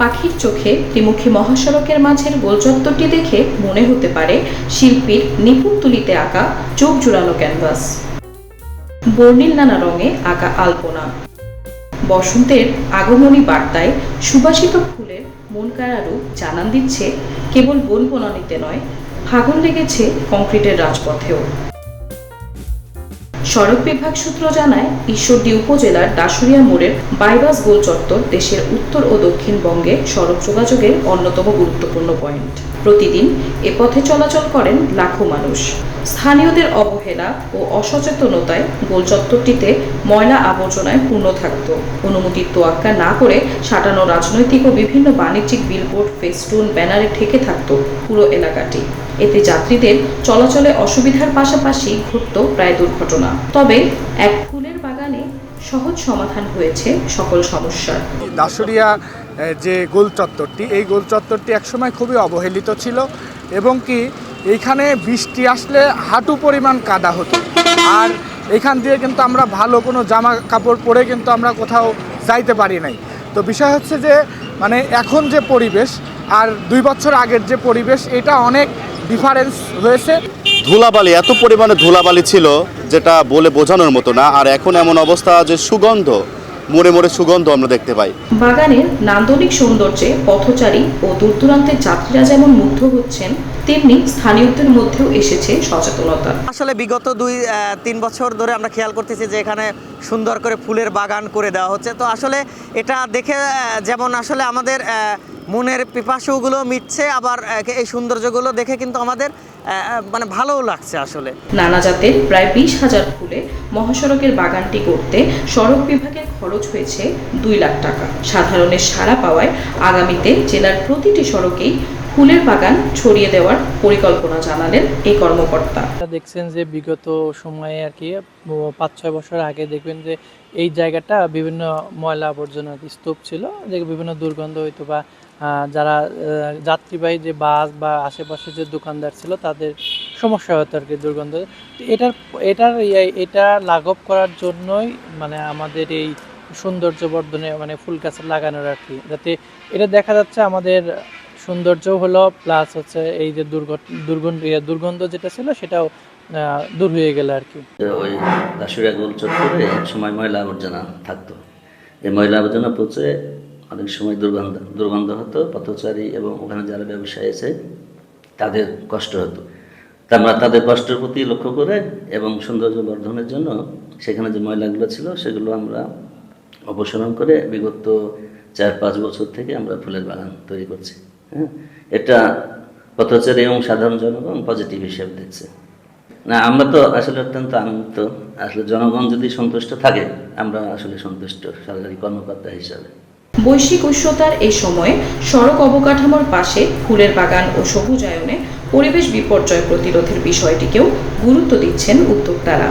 পাখির চোখে ত্রিমুখী মহাসড়কের মাঝের গোলচত্বরটি দেখে মনে হতে পারে শিল্পীর নিপুণ তুলিতে আঁকা চোখ জুড়ানো ক্যানভাস। বর্ণিল নানা রঙে আঁকা আলপনা। বসন্তের আগমনী বার্তায় সুবাসিত ফুলের মন রূপ জানান দিচ্ছে, কেবল বন বনানীতে নয়, ফাগুন লেগেছে কংক্রিটের রাজপথেও। সড়ক বিভাগ সূত্র জানায়, ঈশ্বরদী উপজেলার দাসুরিয়া মোড়ের বাইবাস গোল চত্বর দেশের উত্তর ও দক্ষিণবঙ্গে সড়ক যোগাযোগের অন্যতম গুরুত্বপূর্ণ পয়েন্ট। প্রতিদিন এ পথে চলাচল করেন লাখো মানুষ। স্থানীয়দের অবহেলা ও অসচেতনতায় গোল চত্বরটিতে ময়লা আবর্জনায় পূর্ণ থাকত। অনুমতির তোয়াক্কা না করে সাটানো রাজনৈতিক ও বিভিন্ন বাণিজ্যিক বিলবোর্ড, ফেস্টুন, ব্যানারে ঠেকে থাকত পুরো এলাকাটি। এতে যাত্রীদের চলাচলে অসুবিধার পাশাপাশি ঘটত প্রায় দুর্ঘটনা। তবে এক ফুলের বাগানে সহজ সমাধান হয়েছে সকল সমস্যার। দাসুরিয়া যে গোল চত্বরটি, এই গোল চত্বরটি একসময় খুবই অবহেলিত ছিল এবং কি এইখানে বৃষ্টি আসলে হাঁটু পরিমাণ কাদা হতো। আর এখান দিয়ে কিন্তু আমরা ভালো কোনো জামা কাপড় পরে কিন্তু আমরা কোথাও যাইতে পারি নাই। তো বিষয় হচ্ছে যে মানে এখন যে পরিবেশ আর দুই বছর আগের যে পরিবেশ, এটা অনেক ডিফারেন্স রয়েছে। ধুলাবালি এত পরিমাণে ধুলাবালি ছিল যেটা বলে বোঝানোর মতো না আর এখন এমন অবস্থা যে সুগন্ধ মোড়ে মোড়ে সুগন্ধ আমরা দেখতে পাই। বাগানের নান্দনিক সৌন্দর্যে পথচারী ও দূর দূরান্তের যাত্রীরা যেমন মুগ্ধ হচ্ছেন তেমনি স্থানীয়দের মধ্যেও এসেছে সচেতনতা। আসলে বিগত দুই তিন বছর ধরে আমরা খেয়াল করতেছি যে এখানে সুন্দর করে ফুলের বাগান করে দেওয়া হচ্ছে। তো আসলে এটা দেখে যেমন আসলে আমাদের মনের পিপাসুগুলো মিটছে, আবার এই সৌন্দর্যগুলো দেখে কিন্তু আমাদের মানে ভালোও লাগছে আসলে। নানা জাতের প্রায় বিশ হাজার ফুলে মহাসড়কের বাগানটি করতে সড়ক বিভাগের খরচ হয়েছে দুই লাখ টাকা। সাধারণের সাড়া পাওয়ায় আগামীতে জেলার প্রতিটি সড়কেই ফুলের বাগান ছড়িয়ে দেওয়ার পরিকল্পনা জানালেন এই কর্মকর্তা। দেখছেন যে বিগত সময়ে আর কি পাঁচ ছয় বছর আগে দেখবেন যে এই জায়গাটা বিভিন্ন ময়লা আবর্জনার স্তূপ ছিল, যে বিভিন্ন দুর্গন্ধ হইতো বা যারা যাত্রীবাহী যে বাস বা আশেপাশে যে দোকানদার ছিল তাদের সমস্যা হতো আর কি দুর্গন্ধ। এটার এটার ইয়ে- এটা লাঘব করার জন্যই মানে আমাদের এই সৌন্দর্য বর্ধনে মানে ফুল গাছ লাগানোর আর কি, যাতে এটা দেখা যাচ্ছে আমাদের সৌন্দর্য হলো প্লাস হচ্ছে এই যে দুর্গন্ধ ইয়ে, দুর্গন্ধ যেটা ছিল সেটাও দূর হয়ে গেল আর কি। ওই দাসুরিয়া গোল চত্বরে সময় ময়লা আবর্জনা থাকতো। এই ময়লা আবর্জনা পচে অনেক সময় দুর্গন্ধ দুর্গন্ধ হতো পথচারী এবং ওখানে যারা ব্যবসায়ী আছে তাদের কষ্ট হতো। তা আমরা তাদের কষ্টের প্রতি লক্ষ্য করে এবং সৌন্দর্য বর্ধনের জন্য সেখানে যে ময়লাগুলো ছিল সেগুলো আমরা অপসারণ করে বিগত চার পাঁচ বছর থেকে আমরা ফুলের বাগান তৈরি করছি। এটা পথচারী এবং সাধারণ জনগণ পজিটিভ হিসেবে দেখছে। না, আমরা তো আসলে অত্যন্ত আনন্দিত। আসলে জনগণ যদি সন্তুষ্ট থাকে, আমরা আসলে সন্তুষ্ট সরকারি কর্মকর্তা হিসাবে। বৈশ্বিক উষ্ণতার এই সময়ে সড়ক অবকাঠামোর পাশে ফুলের বাগান ও সবুজায়নে পরিবেশ বিপর্যয় প্রতিরোধের বিষয়টিকেও গুরুত্ব দিচ্ছেন উদ্যোক্তারা।